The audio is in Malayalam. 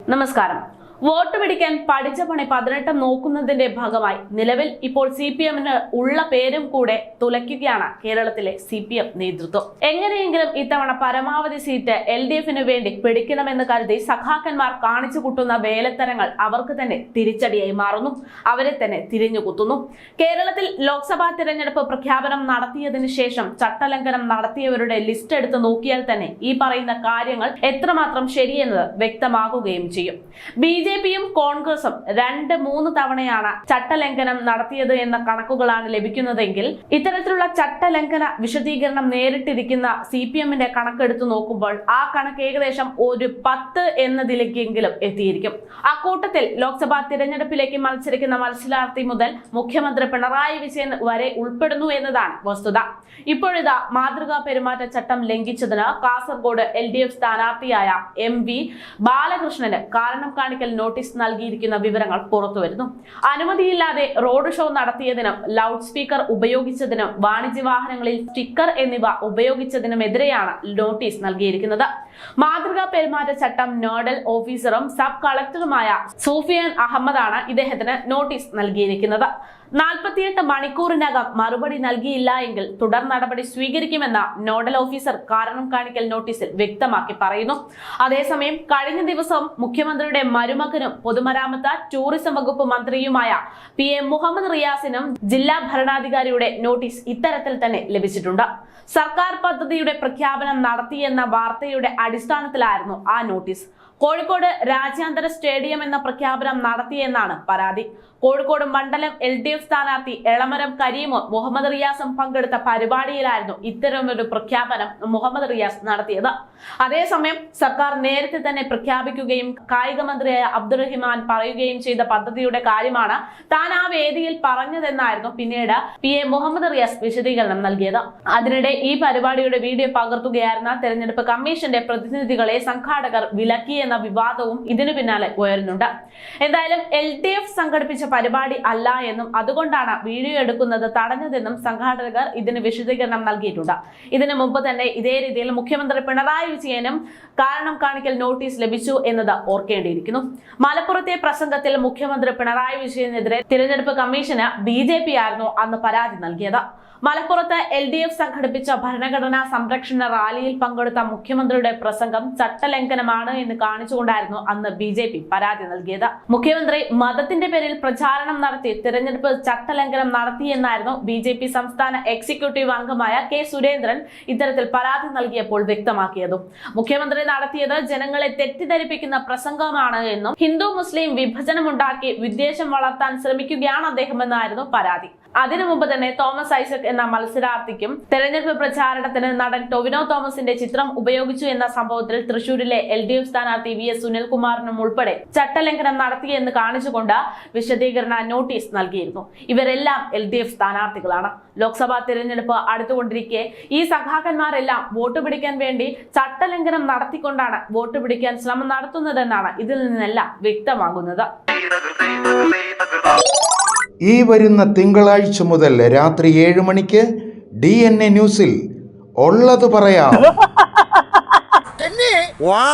നമസ്കാരം വോട്ട് പിടിക്കാൻ പഠിച്ച പണി പതിനെട്ടും നോക്കുന്നതിന്റെ ഭാഗമായി. നിലവിൽ ഇപ്പോൾ സി പി എമ്മിന് ഉള്ള പേരും കൂടെ തുലയ്ക്കുകയാണ് കേരളത്തിലെ സി പി എം നേതൃത്വം. എങ്ങനെയെങ്കിലും ഇത്തവണ പരമാവധി സീറ്റ് എൽ ഡി എഫിന് വേണ്ടി പിടിക്കണമെന്ന് കരുതി സഖാക്കന്മാർ കാണിച്ചു കുട്ടുന്ന വേലത്തരങ്ങൾ അവർക്ക് തന്നെ തിരിച്ചടിയായി മാറുന്നു. അവരെ തന്നെ തിരിഞ്ഞുകുത്തുന്നു കേരളത്തിൽ ലോക്സഭാ തിരഞ്ഞെടുപ്പ് പ്രഖ്യാപനം നടത്തിയതിനു ശേഷം ചട്ടലംഘനം നടത്തിയവരുടെ ലിസ്റ്റ് എടുത്ത് നോക്കിയാൽ തന്നെ ഈ പറയുന്ന കാര്യങ്ങൾ എത്രമാത്രം ശരിയെന്നത് വ്യക്തമാകുകയും ചെയ്യും. ബി ജെ പിയും കോൺഗ്രസും രണ്ട് മൂന്ന് തവണയാണ് ചട്ടലംഘനം നടത്തിയത് എന്ന കണക്കുകളാണ് ലഭിക്കുന്നതെങ്കിൽ ഇത്തരത്തിലുള്ള ചട്ടലംഘന വിശദീകരണം നേരിട്ടിരിക്കുന്ന സി പി എമ്മിന്റെ കണക്കെടുത്തു നോക്കുമ്പോൾ ആ കണക്ക് ഏകദേശം ഒരു പത്ത് എന്നതിലേക്കെങ്കിലും എത്തിയിരിക്കും. അക്കൂട്ടത്തിൽ ലോക്സഭാ തിരഞ്ഞെടുപ്പിലേക്ക് മത്സരിക്കുന്ന മത്സരാർത്ഥി മുതൽ മുഖ്യമന്ത്രി പിണറായി വിജയൻ വരെ ഉൾപ്പെടുന്നു എന്നതാണ് വസ്തുത. ഇപ്പോഴിതാ മാതൃകാ പെരുമാറ്റച്ചട്ടം ലംഘിച്ചതിന് കാസർഗോഡ് എൽ ഡി എഫ് സ്ഥാനാർത്ഥിയായ എം വി ബാലകൃഷ്ണന് കാരണം കാണിക്കൽ നോട്ടീസ് നൽകിയിരിക്കുന്ന വിവരങ്ങൾ പുറത്തുവരുന്നു അനുമതിയില്ലാതെ റോഡ് ഷോ നടത്തിയതിനും ലൗഡ് സ്പീക്കർ ഉപയോഗിച്ചതിനും വാണിജ്യ വാഹനങ്ങളിൽ സ്റ്റിക്കർ എന്നിവ ഉപയോഗിച്ചതിനുമെതിരെയാണ് നോട്ടീസ് നൽകിയിരിക്കുന്നത്. മാതൃകാ പെരുമാറ്റച്ചട്ടം നോഡൽ ഓഫീസറും സബ് കളക്ടറുമായ സൂഫിയാൻ അഹമ്മദാണ് ഇദ്ദേഹത്തിന് നോട്ടീസ് നൽകിയിരിക്കുന്നത്. നാൽപ്പത്തിയെട്ട് മണിക്കൂറിനകം മറുപടി നൽകിയില്ല എങ്കിൽ തുടർ നടപടി സ്വീകരിക്കുമെന്ന നോഡൽ ഓഫീസർ കാരണം കാണിക്കൽ നോട്ടീസിൽ വ്യക്തമാക്കി പറയുന്നു. അതേസമയം കഴിഞ്ഞ ദിവസം മുഖ്യമന്ത്രിയുടെ മരുമകനും പൊതുമരാമത്ത് ടൂറിസം വകുപ്പ് മന്ത്രിയുമായ പി എ മുഹമ്മദ് റിയാസിനും ജില്ലാ ഭരണാധികാരിയുടെ നോട്ടീസ് ഇത്തരത്തിൽ തന്നെ ലഭിച്ചിട്ടുണ്ട്. സർക്കാർ പദ്ധതിയുടെ പ്രഖ്യാപനം നടത്തിയെന്ന വാർത്തയുടെ അടിസ്ഥാനത്തിലായിരുന്നു ആ നോട്ടീസ്. കോഴിക്കോട് രാജ്യാന്തര സ്റ്റേഡിയം എന്ന പ്രഖ്യാപനം നടത്തിയെന്നാണ് പരാതി. കോഴിക്കോട് മണ്ഡലം എൽ ഡി എഫ് സ്ഥാനാർത്ഥി എളമരം കരീമും മുഹമ്മദ് റിയാസും പങ്കെടുത്ത പരിപാടിയിലായിരുന്നു ഇത്തരമൊരു പ്രഖ്യാപനം മുഹമ്മദ് റിയാസ് നടത്തിയത്. അതേസമയം സർക്കാർ നേരത്തെ തന്നെ പ്രഖ്യാപിക്കുകയും കായിക മന്ത്രിയായ അബ്ദുറഹിമാൻ പറയുകയും ചെയ്ത പദ്ധതിയുടെ കാര്യമാണ് താൻ ആ വേദിയിൽ പറഞ്ഞതെന്നായിരുന്നു പിന്നീട് പി എ മുഹമ്മദ് റിയാസ് വിശദീകരണം നൽകിയത്. അതിനിടെ ഈ പരിപാടിയുടെ വീഡിയോ പകർത്തുകയായിരുന്ന തെരഞ്ഞെടുപ്പ് കമ്മീഷന്റെ പ്രതിനിധികളെ സംഘാടകർ വിലക്കിയെന്ന വിവാദവും ഇതിനു പിന്നാലെ ഉയരുന്നുണ്ട്. എന്തായാലും എൽ ഡി എഫ് സംഘടിപ്പിച്ച പരിപാടി അല്ല എന്നും അതുകൊണ്ടാണ് വീഡിയോ എടുക്കുന്നത് തടഞ്ഞതെന്നും സംഘാടകർ ഇതിന് വിശദീകരണം നൽകിയിട്ടുണ്ട്. ഇതിനു മുമ്പ് തന്നെ ഇതേ രീതിയിൽ മുഖ്യമന്ത്രി പിണറായി വിജയനും കാരണം കാണിക്കൽ നോട്ടീസ് ലഭിച്ചു എന്നത് ഓർക്കേണ്ടിയിരിക്കുന്നു. മലപ്പുറത്തെ പ്രസംഗത്തിൽ മുഖ്യമന്ത്രി പിണറായി വിജയനെതിരെ തിരഞ്ഞെടുപ്പ് കമ്മീഷന് ബി ആയിരുന്നു അന്ന് പരാതി നൽകിയത്. മലപ്പുറത്ത് എൽ ഡി എഫ് സംഘടിപ്പിച്ച ഭരണഘടനാ സംരക്ഷണ റാലിയിൽ പങ്കെടുത്ത മുഖ്യമന്ത്രിയുടെ പ്രസംഗം ചട്ടലംഘനമാണ് എന്ന് കാണിച്ചുകൊണ്ടായിരുന്നു അന്ന് ബി ജെ പി പരാതി നൽകിയത്. മുഖ്യമന്ത്രി മതത്തിന്റെ പേരിൽ പ്രചാരണം നടത്തി തിരഞ്ഞെടുപ്പ് ചട്ടലംഘനം നടത്തിയെന്നായിരുന്നു ബി ജെ പി സംസ്ഥാന എക്സിക്യൂട്ടീവ് അംഗമായ കെ സുരേന്ദ്രൻ ഇത്തരത്തിൽ പരാതി നൽകിയപ്പോൾ വ്യക്തമാക്കിയതും. മുഖ്യമന്ത്രി നടത്തിയത് ജനങ്ങളെ തെറ്റിദ്ധരിപ്പിക്കുന്ന പ്രസംഗമാണ് എന്നും ഹിന്ദു മുസ്ലിം വിഭജനമുണ്ടാക്കി വിദ്വേഷം വളർത്താൻ ശ്രമിക്കുകയാണ് അദ്ദേഹമെന്നായിരുന്നു പരാതി. അതിനു മുമ്പ് തന്നെ തോമസ് ഐസക് എന്ന മത്സരാർത്ഥിക്കും തെരഞ്ഞെടുപ്പ് പ്രചാരണത്തിന് നടൻ ടൊവിനോ തോമസിന്റെ ചിത്രം ഉപയോഗിച്ചു എന്ന സംഭവത്തിൽ തൃശൂരിലെ എൽ ഡി എഫ് സ്ഥാനാർത്ഥി വി എസ് സുനിൽകുമാറിനും ഉൾപ്പെടെ ചട്ടലംഘനം നടത്തിയെന്ന് കാണിച്ചുകൊണ്ട് വിശദീകരണ നോട്ടീസ് നൽകിയിരുന്നു. ഇവരെല്ലാം എൽ ഡി എഫ് സ്ഥാനാർത്ഥികളാണ്. ലോക്സഭാ തിരഞ്ഞെടുപ്പ് അടുത്തുകൊണ്ടിരിക്കെ ഈ സഖാക്കന്മാരെല്ലാം വോട്ട് പിടിക്കാൻ വേണ്ടി ചട്ടലംഘനം നടത്തിക്കൊണ്ടാണ് വോട്ട് പിടിക്കാൻ ശ്രമം നടത്തുന്നതെന്നാണ് ഇതിൽ നിന്നെല്ലാം വ്യക്തമാകുന്നത്. ഈ വരുന്ന തിങ്കളാഴ്ച മുതൽ രാത്രി ഏഴ് മണിക്ക് ഡി എൻ എ ന്യൂസിൽ ഉള്ളത് പറയാം. വാ.